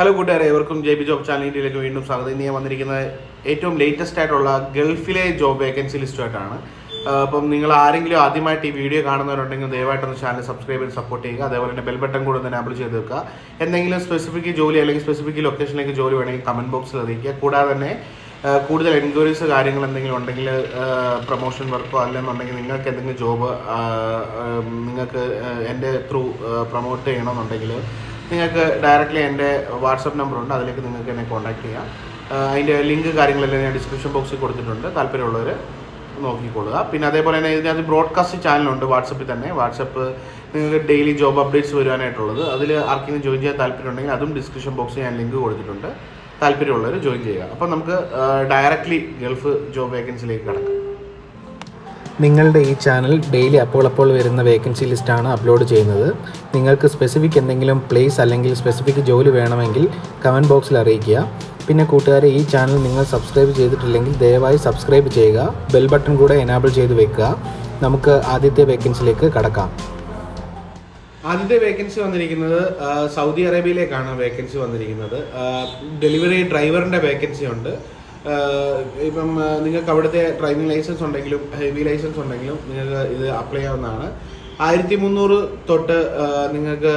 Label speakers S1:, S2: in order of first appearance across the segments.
S1: Hello കൂട്ടുകാരെ ഏവർക്കും J B job channel ഇന്ത്യയിലേക്ക് വീണ്ടും സ്വാഗതം. ഇന്ന് ഞാൻ വന്നിരിക്കുന്നത് ഏറ്റവും ലേറ്റസ്റ്റ് ആയിട്ടുള്ള ഗൾഫിലെ ജോബ് വേക്കൻസി ലിസ്റ്റുമായിട്ടാണ് അപ്പം നിങ്ങൾ ആരെങ്കിലും ആദ്യമായിട്ട് ഈ വീഡിയോ കാണുന്നവരുണ്ടെങ്കിൽ ദയവായിട്ടൊന്ന് ചാനൽ സബ്സ്ക്രൈബ് ചെയ്ത് സപ്പോർട്ട് ചെയ്യുക. അതേപോലെ തന്നെ ബെൽ ബട്ടൺ കൂടെ ഒന്ന് എനാബിൾ ചെയ്ത് വെക്കുക. എന്തെങ്കിലും സ്പെസിഫിക് ജോലി അല്ലെങ്കിൽ സ്പെസിഫിക് ലൊക്കേഷനിലേക്ക് ജോലി വേണമെങ്കിൽ കമന്റ് ബോക്സിൽ അറിയിക്കുക. കൂടാതെ തന്നെ കൂടുതൽ എൻക്വയറീസ് കാര്യങ്ങൾ എന്തെങ്കിലും ഉണ്ടെങ്കിൽ പ്രൊമോഷൻ വർക്കോ അല്ലെന്നുണ്ടെങ്കിൽ നിങ്ങൾക്ക് എന്തെങ്കിലും ജോബ് നിങ്ങൾക്ക് എന്റെ ത്രൂ പ്രൊമോട്ട് ചെയ്യണമെന്നുണ്ടെങ്കിൽ നിങ്ങൾക്ക് ഡയറക്റ്റ്ലി എന്റെ വാട്സപ്പ് നമ്പർ ഉണ്ട്. അതിലേക്ക് നിങ്ങൾക്ക് എന്നെ കോൺടാക്ട് ചെയ്യാം. അതിന്റെ ലിങ്ക് കാര്യങ്ങളെല്ലാം ഞാൻ ഡിസ്ക്രിപ്ഷൻ ബോക്സിൽ കൊടുത്തിട്ടുണ്ട്. താല്പര്യമുള്ളവർ നോക്കിക്കൊള്ളുക. പിന്നെ അതേപോലെ തന്നെ ഇതിനകത്ത് ബ്രോഡ്കാസ്റ്റ് ചാനലുണ്ട് വാട്സപ്പിൽ തന്നെ. വാട്സപ്പ് നിങ്ങൾക്ക് ഡെയിലി ജോബ് അപ്ഡേറ്റ്സ് വരുവാനായിട്ടുള്ളത്. അതിൽ ആർക്കെങ്കിലും ജോയിൻ ചെയ്യാൻ താല്പര്യമുണ്ടെങ്കിൽ അതും ഡിസ്ക്രിപ്ഷൻ ബോക്സിൽ ഞാൻ ലിങ്ക് കൊടുത്തിട്ടുണ്ട്. താല്പര്യമുള്ളവർ ജോയിൻ ചെയ്യുക. അപ്പോൾ നമുക്ക് ഡയറക്റ്റ്ലി ഗൾഫ് ജോബ് വേക്കൻസിയിലേക്ക് കിടക്കാം.
S2: നിങ്ങളുടെ ഈ ചാനൽ ഡെയിലി അപ്പോൾ അപ്പോൾ വരുന്ന വേക്കൻസി ലിസ്റ്റാണ് അപ്ലോഡ് ചെയ്യുന്നത്. നിങ്ങൾക്ക് സ്പെസിഫിക് എന്തെങ്കിലും പ്ലേസ് അല്ലെങ്കിൽ സ്പെസിഫിക് ജോലി വേണമെങ്കിൽ കമന്റ് ബോക്സിൽ അറിയിക്കുക. പിന്നെ കൂട്ടുകാരെ ഈ ചാനൽ നിങ്ങൾ സബ്സ്ക്രൈബ് ചെയ്തിട്ടില്ലെങ്കിൽ ദയവായി സബ്സ്ക്രൈബ് ചെയ്യുക. ബെൽ ബട്ടൺ കൂടെ എനാബിൾ ചെയ്ത് വെക്കുക. നമുക്ക് ആദ്യത്തെ വേക്കൻസിയിലേക്ക് കടക്കാം.
S1: ആദ്യത്തെ വേക്കൻസി വന്നിരിക്കുന്നത് സൗദി അറേബ്യയിലേക്കാണ് വേക്കൻസി വന്നിരിക്കുന്നത്. ഡെലിവറി ഡ്രൈവറിന്റെ വേക്കൻസി ഉണ്ട്. ഇപ്പം നിങ്ങൾക്ക് അവിടുത്തെ ഡ്രൈവിംഗ് ലൈസൻസ് ഉണ്ടെങ്കിലും ഹെവി ലൈസൻസ് ഉണ്ടെങ്കിലും നിങ്ങൾക്ക് ഇത് അപ്ലൈ ചെയ്യാവുന്നതാണ് ആയിരത്തി മുന്നൂറ് തൊട്ട് നിങ്ങൾക്ക്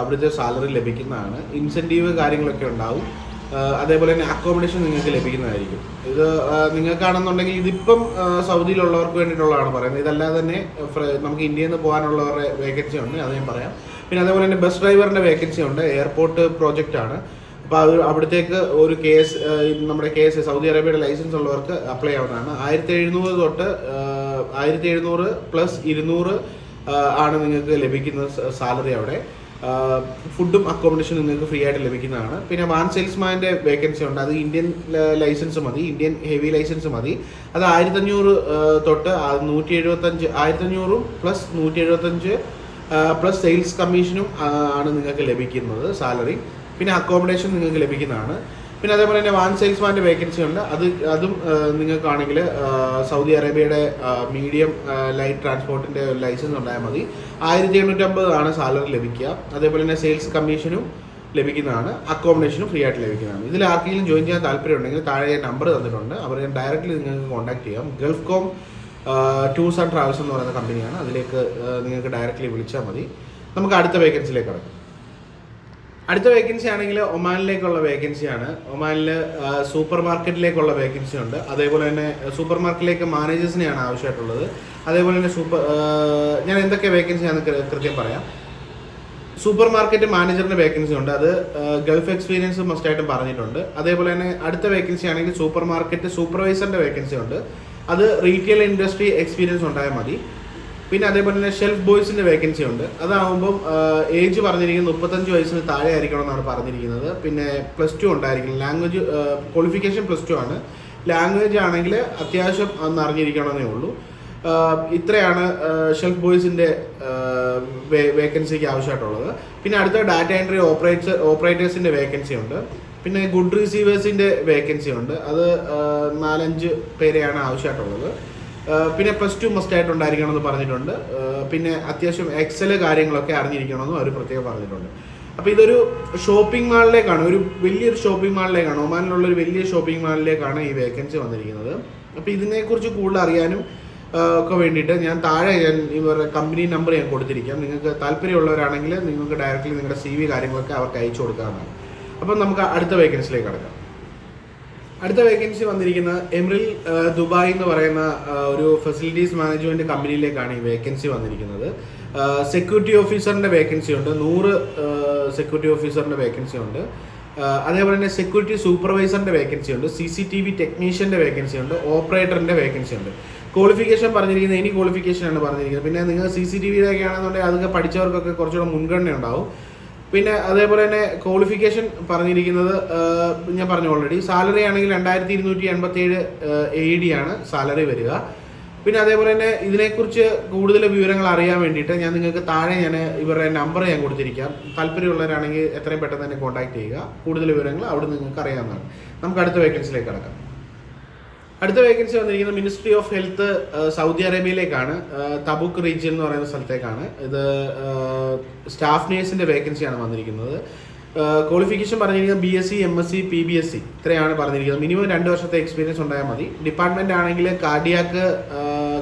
S1: അവിടുത്തെ സാലറി ലഭിക്കുന്നതാണ്. ഇൻസെന്റീവ് കാര്യങ്ങളൊക്കെ ഉണ്ടാവും. അതേപോലെ തന്നെ അക്കോമഡേഷൻ നിങ്ങൾക്ക് ലഭിക്കുന്നതായിരിക്കും. ഇത് നിങ്ങൾക്കാണെന്നുണ്ടെങ്കിൽ ഇതിപ്പം സൗദിയിലുള്ളവർക്ക് വേണ്ടിയിട്ടുള്ളതാണ് പറയുന്നത്. ഇതല്ലാതെ തന്നെ നമുക്ക് ഇന്ത്യയിൽ നിന്ന് പോകാനുള്ളവരുടെ വേക്കൻസി ഉണ്ട് അത് ഞാൻ പറയാം. പിന്നെ അതേപോലെ തന്നെ ബസ് ഡ്രൈവറിന്റെ വേക്കൻസി ഉണ്ട്. എയർപോർട്ട് പ്രോജക്റ്റ് ആണ്. അപ്പോൾ അത് അവിടത്തേക്ക് ഒരു കേസ് നമ്മുടെ കേസ് സൗദി അറേബ്യയുടെ ലൈസൻസ് ഉള്ളവർക്ക് അപ്ലൈ ആവുന്നതാണ്. ആയിരത്തി എഴുന്നൂറ് തൊട്ട് ആയിരത്തി എഴുന്നൂറ് പ്ലസ് ഇരുന്നൂറ് ആണ് നിങ്ങൾക്ക് ലഭിക്കുന്ന സാലറി അവിടെ. ഫുഡും അക്കോമഡേഷനും നിങ്ങൾക്ക് ഫ്രീ ആയിട്ട് ലഭിക്കുന്നതാണ്. പിന്നെ വാൻ സെയിൽസ്മാന്റെ വേക്കൻസി ഉണ്ട്. അത് ഇന്ത്യൻ ലൈസൻസ് മതി. ഇന്ത്യൻ ഹെവി ലൈസൻസ് മതി. അത് ആയിരത്തഞ്ഞൂറ് തൊട്ട് നൂറ്റി എഴുപത്തഞ്ച് ആയിരത്തഞ്ഞൂറും പ്ലസ് നൂറ്റി എഴുപത്തഞ്ച് പ്ലസ് സെയിൽസ് കമ്മീഷനും ആണ് നിങ്ങൾക്ക് ലഭിക്കുന്നത് സാലറി. പിന്നെ അക്കോമഡേഷൻ നിങ്ങൾക്ക് ലഭിക്കുന്നതാണ്. പിന്നെ അതേപോലെ തന്നെ വാൻ സെയിൽസ്മാന്റെ വേക്കൻസി ഉണ്ട്. അത് അതും നിങ്ങൾക്കാണെങ്കിൽ സൗദി അറേബ്യയുടെ മീഡിയം ലൈറ്റ് ട്രാൻസ്പോർട്ടിന്റെ ലൈസൻസ് ഉണ്ടായാൽ മതി. ആയിരത്തി എണ്ണൂറ്റമ്പത് ആണ് സാലറി ലഭിക്കുക. അതേപോലെ തന്നെ സെയിൽസ് കമ്മീഷനും ലഭിക്കുന്നതാണ്. അക്കോമഡേഷനും ഫ്രീ ആയിട്ട് ലഭിക്കുന്നതാണ്. ഇതിൽ ആർക്കെങ്കിലും ജോയിൻ ചെയ്യാൻ താല്പര്യം ഉണ്ടെങ്കിൽ താഴെ നമ്പർ തന്നിട്ടുണ്ട്. അവർ ഞാൻ ഡയറക്റ്റ്ലി നിങ്ങൾക്ക് കോൺടാക്ട് ചെയ്യാം. Gulf com tours and travels എന്ന് പറയുന്ന കമ്പനിയാണ് അതിലേക്ക് നിങ്ങൾക്ക് ഡയറക്റ്റ്ലി വിളിച്ചാൽ മതി. നമുക്ക് അടുത്ത വേക്കൻസിയിലേക്ക് കിടക്കാം. അടുത്ത വേക്കൻസി ആണെങ്കിൽ ഒമാനിലേക്കുള്ള വേക്കൻസിയാണ് ഒമാനിൽ സൂപ്പർ മാർക്കറ്റിലേക്കുള്ള വേക്കൻസി ഉണ്ട്. അതേപോലെ തന്നെ സൂപ്പർ മാർക്കറ്റിലേക്ക് മാനേജേഴ്സിനെയാണ് ആവശ്യമായിട്ടുള്ളത്. അതേപോലെ തന്നെ സൂപ്പർ ഞാൻ എന്തൊക്കെ വേക്കൻസിയാണെന്ന് കൃത്യം പറയാം. സൂപ്പർ മാർക്കറ്റ് മാനേജറിന്റെ വേക്കൻസി ഉണ്ട്. അത് ഗൾഫ് എക്സ്പീരിയൻസ് മസ്റ്റായിട്ടും പറഞ്ഞിട്ടുണ്ട്. അതേപോലെ തന്നെ അടുത്ത വേക്കൻസി ആണെങ്കിൽ സൂപ്പർ മാർക്കറ്റ് സൂപ്പർവൈസറിന്റെ വേക്കൻസി ഉണ്ട്. അത് റീറ്റെയിൽ ഇൻഡസ്ട്രി എക്സ്പീരിയൻസ് ഉണ്ടായാൽ മതി. പിന്നെ അതേപോലെ തന്നെ ഷെൽഫ് ബോയ്സിന്റെ വേക്കൻസി ഉണ്ട്. അതാവുമ്പം ഏജ് പറഞ്ഞിരിക്കുന്നത് മുപ്പത്തഞ്ച് വയസ്സിന് താഴെ ആയിരിക്കണം എന്നാണ് പറഞ്ഞിരിക്കുന്നത്. പിന്നെ പ്ലസ് ടു ഉണ്ടായിരിക്കണം. ലാംഗ്വേജ് ക്വാളിഫിക്കേഷൻ പ്ലസ് ടു ആണ്. ലാംഗ്വേജ് ആണെങ്കിൽ അത്യാവശ്യം അന്ന് അറിഞ്ഞിരിക്കണമെന്നേ ഉള്ളൂ. ഇത്രയാണ് ഷെൽഫ് ബോയ്സിന്റെ വേക്കൻസിക്ക് ആവശ്യമായിട്ടുള്ളത്. പിന്നെ അടുത്ത ഡാറ്റ എൻട്രി ഓപ്പറേറ്റർ ഓപ്പറേറ്റേഴ്സിന്റെ വേക്കൻസി ഉണ്ട്. പിന്നെ ഗുഡ് റിസീവേഴ്സിന്റെ വേക്കൻസി ഉണ്ട്. അത് നാലഞ്ച് പേരെയാണ് ആവശ്യമായിട്ടുള്ളത്. പിന്നെ പ്ലസ് ടു മസ്റ്റ് ആയിട്ട് ഉണ്ടായിരിക്കണം എന്ന് പറഞ്ഞിട്ടുണ്ട്. പിന്നെ അത്യാവശ്യം എക്സൽ കാര്യങ്ങളൊക്കെ അറിഞ്ഞിരിക്കണമെന്നും അവർ പ്രത്യേകം പറഞ്ഞിട്ടുണ്ട്. അപ്പോൾ ഇതൊരു ഷോപ്പിംഗ് മാളിലേക്കാണ് ഒരു വലിയൊരു ഷോപ്പിംഗ് മാളിലേക്കാണ് ഒമാനിലുള്ള ഒരു വലിയ ഷോപ്പിംഗ് മാളിലേക്കാണ് ഈ വേക്കൻസി വന്നിരിക്കുന്നത്. അപ്പോൾ ഇതിനെക്കുറിച്ച് കൂടുതൽ അറിയാനും ഒക്കെ വേണ്ടിയിട്ട് ഞാൻ താഴെ ഞാൻ ഇവരുടെ കമ്പനി നമ്പർ ഞാൻ കൊടുത്തിരിക്കാം. നിങ്ങൾക്ക് താല്പര്യമുള്ളവരാണെങ്കിൽ നിങ്ങൾക്ക് ഡയറക്റ്റ്ലി നിങ്ങളുടെ സി വി കാര്യങ്ങളൊക്കെ അവർക്ക് അയച്ചു കൊടുക്കാവുന്നതാണ്. അപ്പം നമുക്ക് അടുത്ത വേക്കൻസിലേക്ക് കടക്കാം. അടുത്ത വേക്കൻസി വന്നിരിക്കുന്നത് എമിറിൽ ആ, ദുബായ് എന്ന് പറയുന്ന ഒരു ഫെസിലിറ്റീസ് മാനേജ്മെന്റ് കമ്പനിയിലേക്കാണ് ഈ വേക്കൻസി വന്നിരിക്കുന്നത്. സെക്യൂരിറ്റി ഓഫീസറിന്റെ വേക്കൻസി ഉണ്ട്. നൂറ് സെക്യൂരിറ്റി ഓഫീസറിന്റെ വേക്കൻസി ഉണ്ട്. അതേപോലെ തന്നെ സെക്യൂരിറ്റി സൂപ്പർവൈസറിന്റെ വേക്കൻസി ഉണ്ട്. സി സി ടി വി ടെക്നീഷ്യന്റെ വേക്കൻസി ഉണ്ട്. ഓപ്പറേറ്ററിന്റെ വേക്കൻസി ഉണ്ട്. ക്വാളിഫിക്കേഷൻ പറഞ്ഞിരിക്കുന്നത് ഇനി ക്വാളിഫിക്കേഷൻ ആണ് പറഞ്ഞിരിക്കുന്നത്. പിന്നെ നിങ്ങൾ സി സി ടി വിയിലൊക്കെ ആണെന്നുണ്ടെങ്കിൽ അതൊക്കെ പഠിച്ചവർക്കൊക്കെ കുറച്ചുകൂടെ മുൻഗണന ഉണ്ടാവും. പിന്നെ അതേപോലെ തന്നെ ക്വാളിഫിക്കേഷൻ പറഞ്ഞിരിക്കുന്നത് ഞാൻ പറഞ്ഞു ഓൾറെഡി സാലറി ആണെങ്കിൽ രണ്ടായിരത്തി ഇരുന്നൂറ്റി എൺപത്തി ഏഴ് എ ഡി ആണ് സാലറി വരിക. പിന്നെ അതേപോലെ തന്നെ ഇതിനെക്കുറിച്ച് കൂടുതൽ വിവരങ്ങൾ അറിയാൻ വേണ്ടിയിട്ട് ഞാൻ നിങ്ങൾക്ക് താഴെ ഞാൻ ഇവരുടെ നമ്പർ ഞാൻ കൊടുത്തിരിക്കാം. താല്പര്യമുള്ളവരാണെങ്കിൽ എത്രയും പെട്ടെന്ന് തന്നെ കോൺടാക്ട് ചെയ്യുക. കൂടുതൽ വിവരങ്ങൾ അവിടെ നിങ്ങൾക്ക് അറിയാവുന്നതാണ്. നമുക്ക് അടുത്ത വേക്കൻസിയിലേക്ക് കടക്കാം. അടുത്ത വേക്കൻസി വന്നിരിക്കുന്നത് മിനിസ്ട്രി ഓഫ് ഹെൽത്ത് സൗദി അറേബ്യയിലേക്കാണ്. തബുക്ക് റീജിയൻ എന്ന് പറയുന്ന സ്ഥലത്തേക്കാണ്. ഇത് സ്റ്റാഫ് നേഴ്സിന്റെ വേക്കൻസിയാണ് വന്നിരിക്കുന്നത്. ക്വാളിഫിക്കേഷൻ പറഞ്ഞിരിക്കുന്നത് B S C M S C P B S C ഇത്രയാണ് പറഞ്ഞിരിക്കുന്നത്. മിനിമം രണ്ട് വർഷത്തെ എക്സ്പീരിയൻസ് ഉണ്ടായാൽ മതി. ഡിപ്പാർട്ട്മെന്റ് ആണെങ്കിൽ കാർഡിയാക്ക്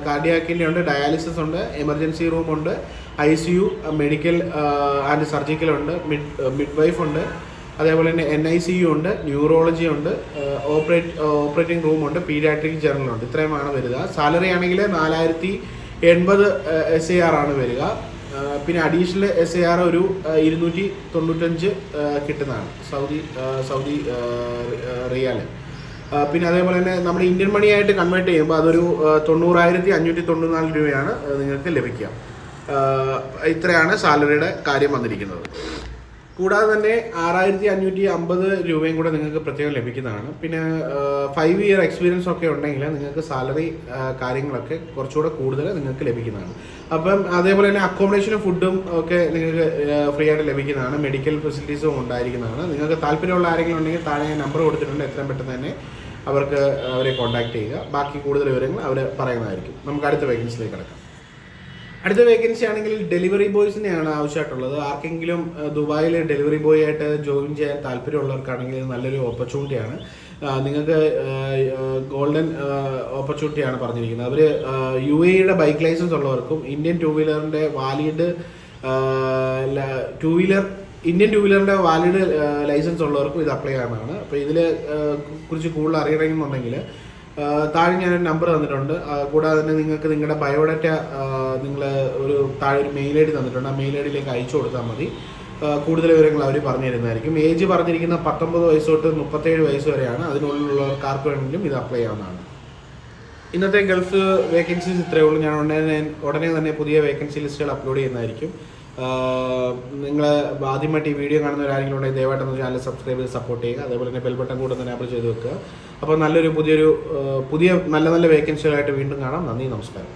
S1: കാർഡിയാക്കിന്റെ ഉണ്ട് ഡയാലിസിസ് ഉണ്ട് എമർജൻസി റൂം ഉണ്ട് I C U medical and surgical ഉണ്ട് മിഡ് മിഡ് വൈഫ് ഉണ്ട്. അതേപോലെ തന്നെ എൻ ഐ സി യു ഉണ്ട് ന്യൂറോളജി ഉണ്ട് ഓപ്പറേറ്റ് ഓപ്പറേറ്റിംഗ് റൂം ഉണ്ട് പീഡിയാട്രിക് ജനറൽ ഉണ്ട്. ഇത്രയുമാണ് വരിക. സാലറി ആണെങ്കിൽ നാലായിരത്തി എൺപത് എസ് എ ആർ ആണ് വരിക. പിന്നെ അഡീഷണൽ എസ് എ ആർ ഒരു ഇരുന്നൂറ്റി തൊണ്ണൂറ്റഞ്ച് കിട്ടുന്നതാണ്. സൗദി സൗദി റിയാൽ പിന്നെ അതേപോലെ തന്നെ നമ്മൾ ഇന്ത്യൻ മണിയായിട്ട് കൺവേർട്ട് ചെയ്യുമ്പോൾ അതൊരു തൊണ്ണൂറായിരത്തി അഞ്ഞൂറ്റി തൊണ്ണൂറ്റിനാല് രൂപയാണ് നിങ്ങൾക്ക് ലഭിക്കുക. ഇത്രയാണ് സാലറിയുടെ കാര്യം വന്നിരിക്കുന്നത്. കൂടാതെ തന്നെ ആറായിരത്തി അഞ്ഞൂറ്റി അമ്പത് രൂപയും കൂടെ നിങ്ങൾക്ക് പ്രത്യേകം ലഭിക്കുന്നതാണ്. പിന്നെ ഫൈവ് ഇയർ എക്സ്പീരിയൻസ് ഒക്കെ ഉണ്ടെങ്കിൽ നിങ്ങൾക്ക് സാലറി കാര്യങ്ങളൊക്കെ കുറച്ചുകൂടെ കൂടുതൽ നിങ്ങൾക്ക് ലഭിക്കുന്നതാണ്. അപ്പം അതേപോലെ തന്നെ അക്കോമഡേഷനും ഫുഡും ഒക്കെ നിങ്ങൾക്ക് ഫ്രീ ആയിട്ട് ലഭിക്കുന്നതാണ്. മെഡിക്കൽ ഫെസിലിറ്റീസും ഉണ്ടായിരിക്കുന്നതാണ്. നിങ്ങൾക്ക് താല്പര്യമുള്ള ആരെങ്കിലും ഉണ്ടെങ്കിൽ താഴെ ഞാൻ നമ്പർ കൊടുത്തിട്ടുണ്ട്. എത്രയും പെട്ടെന്ന് തന്നെ അവർക്ക് അവരെ കോൺടാക്ട് ചെയ്യുക. ബാക്കി കൂടുതൽ വിവരങ്ങൾ അവർ പറയുന്നതായിരിക്കും. നമുക്ക് അടുത്ത വേക്കൻസിലേക്ക് കിടക്കാം. അടുത്ത വേക്കൻസി ആണെങ്കിൽ ഡെലിവറി ബോയ്സിനെയാണ് ആവശ്യമായിട്ടുള്ളത്. ആർക്കെങ്കിലും ദുബായിൽ ഡെലിവറി ബോയ് ആയിട്ട് ജോയിൻ ചെയ്യാൻ താല്പര്യമുള്ളവർക്കാണെങ്കിൽ നല്ലൊരു ഓപ്പർച്യൂണിറ്റിയാണ് നിങ്ങൾക്ക് ഗോൾഡൻ ഓപ്പർച്യൂണിറ്റിയാണ് പറഞ്ഞിരിക്കുന്നത്. അവർ യു എയുടെ ബൈക്ക് ലൈസൻസ് ഉള്ളവർക്കും Indian two വീലറിന്റെ valid two wheeler Indian two വീലറിന്റെ valid licence ഉള്ളവർക്കും ഇത് അപ്ലൈ ചെയ്യാനാണ് അപ്പോൾ ഇതിൽ കുറിച്ച് കൂടുതൽ അറിയണമെന്നുണ്ടെങ്കിൽ താഴെ ഞാൻ നമ്പർ തന്നിട്ടുണ്ട്. കൂടാതെ തന്നെ നിങ്ങൾക്ക് നിങ്ങളുടെ ബയോഡാറ്റ നിങ്ങൾ ഒരു താഴെ ഒരു മെയിൽ ഐ ഡി തന്നിട്ടുണ്ട്. ആ മെയിൽ ഐ ഡിയിലേക്ക് അയച്ചു കൊടുത്താൽ മതി. കൂടുതൽ വിവരങ്ങൾ അവർ പറഞ്ഞു തരുന്നതായിരിക്കും. ഏജ് പറഞ്ഞിരിക്കുന്ന പത്തൊമ്പത് വയസ്സ് തൊട്ട് മുപ്പത്തേഴ് വയസ്സ് വരെയാണ്. അതിനുള്ളിലുള്ളവർക്കാർക്ക് വേണമെങ്കിലും ഇത് അപ്ലൈ ചെയ്യാവുന്നതാണ്. ഇന്നത്തെ ഗൾഫ് വേക്കൻസീസ് ഇത്രയേ ഉള്ളൂ. ഞാൻ ഉടനെ ഉടനെ തന്നെ പുതിയ വേക്കൻസി ലിസ്റ്റുകൾ അപ്ലോഡ് ചെയ്യുന്നതായിരിക്കും. നിങ്ങൾ ആദ്യമായിട്ട് ഈ വീഡിയോ കാണുന്നവരാരെങ്കിലും ഉണ്ടെങ്കിൽ ദയവായിട്ട് ചാനൽ സബ്സ്ക്രൈബ് ചെയ്ത് സപ്പോർട്ട് ചെയ്യുക. അതേപോലെ തന്നെ ബെൽ ബട്ടൺ കൂടെ തന്നെ ആപ്പിൾ ചെയ്ത് വെക്കുക. അപ്പോൾ നല്ലൊരു പുതിയൊരു പുതിയ നല്ല നല്ല വേക്കൻസികളായിട്ട് വീണ്ടും കാണാം. നന്ദി നമസ്കാരം.